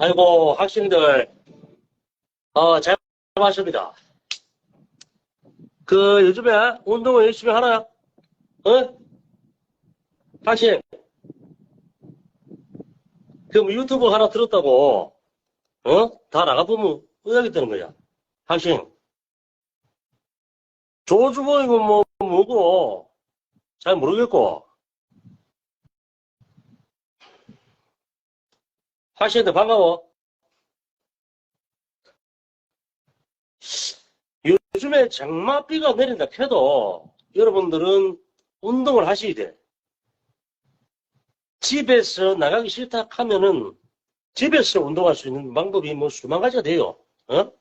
아이고, 학생들, 어, 잘 마십니다. 그, 요즘에 운동을 열심히 하나요? 어? 학생, 그럼 유튜브 하나 들었다고, 어? 다 나가보면 의학이 되는 거야. 학생, 조주봉이고 뭐, 뭐고, 잘 모르겠고, 학생들 반가워. 요즘에 장마비가 내린다 해도 여러분들은 운동을 하셔야 돼. 집에서 나가기 싫다 하면은 집에서 운동할 수 있는 방법이 뭐 수만 가지가 돼요. 어?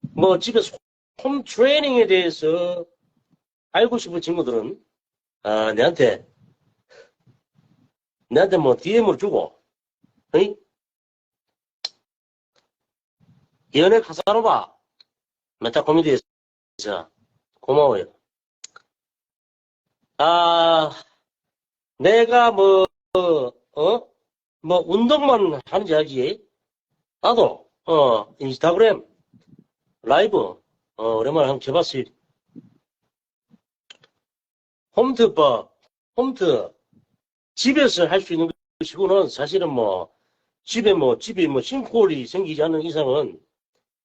뭐 집에서 홈 트레이닝에 대해서 알고 싶은 친구들은 아, 내한테 내한테 뭐 DM을 주고 어이? 연애 카사노바 메타 코미디에서 고마워요. 아 내가 뭐 어? 뭐 운동만 하는 지 알지? 나도 어 인스타그램 라이브 어 오랜만에 한번 해봤어요. 홈트 봐 홈트 집에서 할 수 있는 것이고는 사실은 뭐 집에 뭐 집에 뭐 싱크홀이 생기지 않는 이상은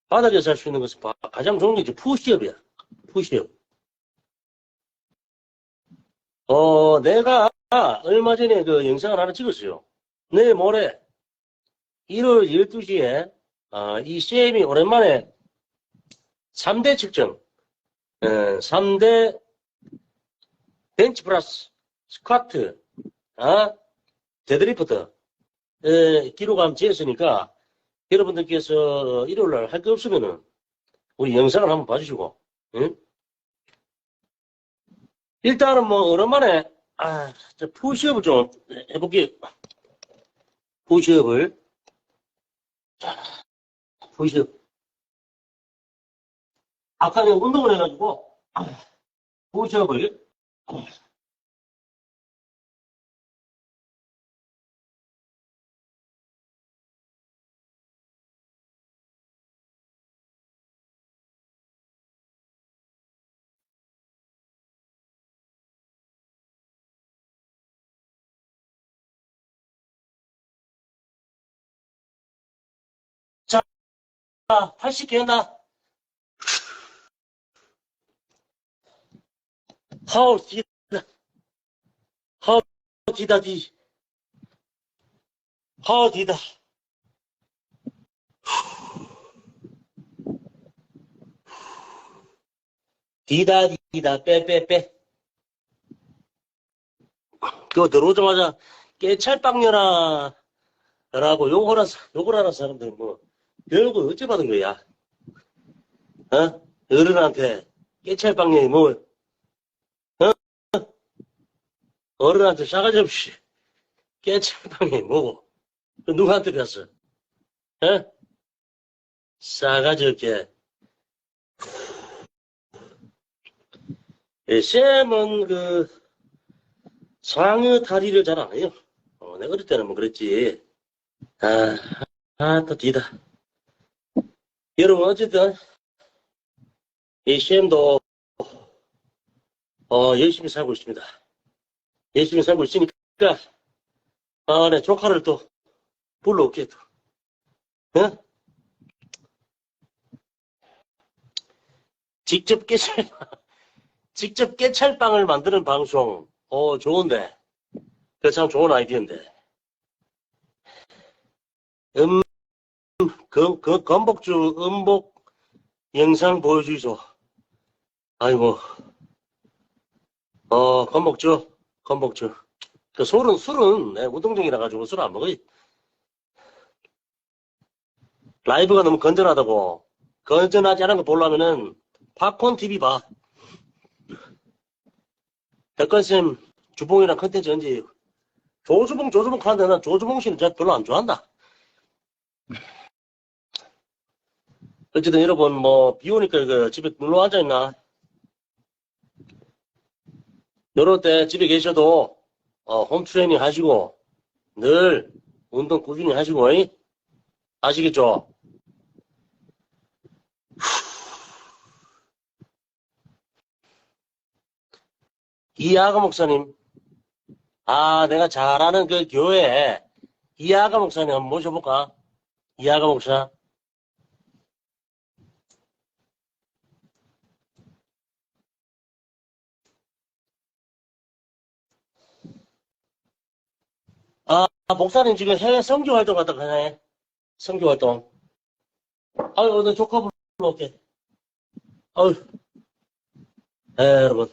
바닥에서 할 수 있는 것은 바- 가장 좋은 게 이제 푸시업이야. 푸시업. 어, 내가 얼마 전에 그 영상을 하나 찍었어요. 내일 모레 1월 12시에 어, 이 CM이 오랜만에 3대 측정, 어, 3대 벤치 프레스, 스쿼트, 아, 데드리프트 에, 기록함 재었으니까 여러분들께서 일요일날 할 게 없으면은 우리 영상을 한번 봐주시고 응? 일단은 뭐 오랜만에 아, 저 푸시업을 좀 해볼게요. 푸시업을 자, 푸시업 아까 내가 운동을 해가지고 아, 푸시업을 80개 한다. 하우 디다 하우 디다 디 하우 디다. 디다 디다. 빼빼빼. 그거 들어오자마자 깨찰빵녀라. 라고 욕을 하는, 욕을 하는 사람들은 뭐 별거 어째 받은 거야 어? 어른한테 깨찰빵녀이 뭐 어른한테 싸가지 없이 깨찰빵이 뭐고 그 누구한테 갔어? 어? 싸가지 없게 예, 쌤은 그 상어 다리를 잘 안 해요. 어, 내가 어릴 때는 뭐 그랬지. 아, 아, 또 뒤다. 여러분 어쨌든 이 쌤도 어, 열심히 살고 있습니다. 열심히 살고 있으니까 아, 내 조카를 또 불러올게 또. 어? 직접 깨찰 직접 깨찰빵을 만드는 방송 어 좋은데 그 참 좋은 아이디어인데 음, 그, 그 건복주 음복 영상 보여주소. 아이고. 어 건복주 건복주. 그 술은 술은 내 우동쟁이라 가지고 술 안 먹어요. 라이브가 너무 건전하다고. 건전하지 않은 거 보려면은 팝콘 TV 봐. 백건쌤 주봉이랑 컨텐츠 언제 조주봉 조주봉 하는데 난 조주봉 씨는 저 별로 안 좋아한다 어쨌든 여러분 뭐 비 오니까 그 집에 눌러 앉아 있나 요럴 때 집에 계셔도 어, 홈 트레이닝 하시고 늘 운동 꾸준히 하시고, 이? 아시겠죠? 이아가 목사님. 아, 내가 잘 아는 그 교회, 이아가 목사님 한번 모셔볼까? 이아가 목사. 아, 목사님 지금 해외 선교 활동 갔다 가네. 선교 활동. 아유, 내 조카 불러올게. 아유. 에, 여러분.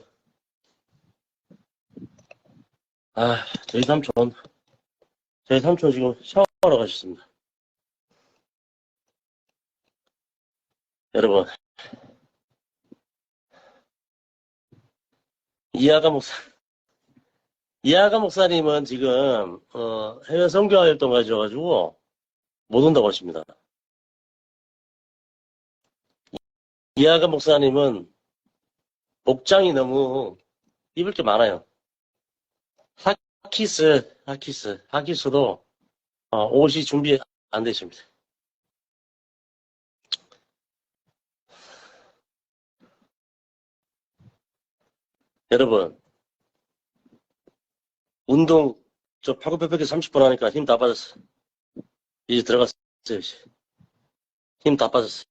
아, 저희 삼촌. 저희 삼촌 지금 샤워하러 가셨습니다. 여러분. 이하가 목사, 이하가 목사님은 지금, 어, 해외 선교 활동 가셔가지고 못 온다고 하십니다. 이하가 목사님은 복장이 너무 입을 게 많아요. 하키스, 하키스, 하키스도 어, 옷이 준비 안 되십니다. 여러분, 운동 저 팔굽혀펴기 30분 하니까 힘 다 빠졌어. 이제 들어갔어요. 힘 다 빠졌어.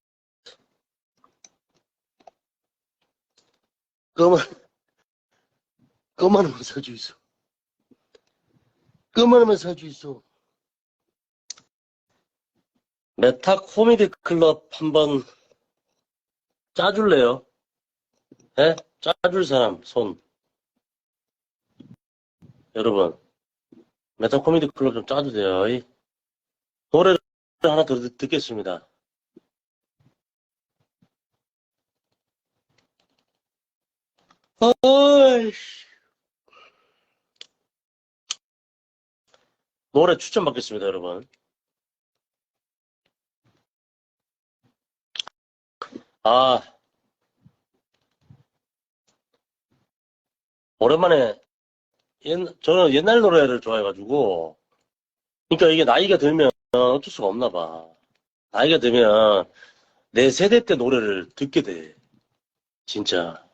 그만, 그만하면 사주 있어. 그만하면 사주 있어. 메타 코미디 클럽 한번 짜줄래요? 예? 짜줄 사람, 손. 여러분, 메타 코미디 클럽 좀 짜주세요. 이. 노래를 하나 더 듣- 듣겠습니다. 어이씨. 노래 추천 받겠습니다, 여러분. 아, 오랜만에, 옛, 저는 옛날 노래를 좋아해가지고, 그러니까 이게 나이가 들면 어쩔 수가 없나 봐. 나이가 들면 내 세대 때 노래를 듣게 돼. 진짜.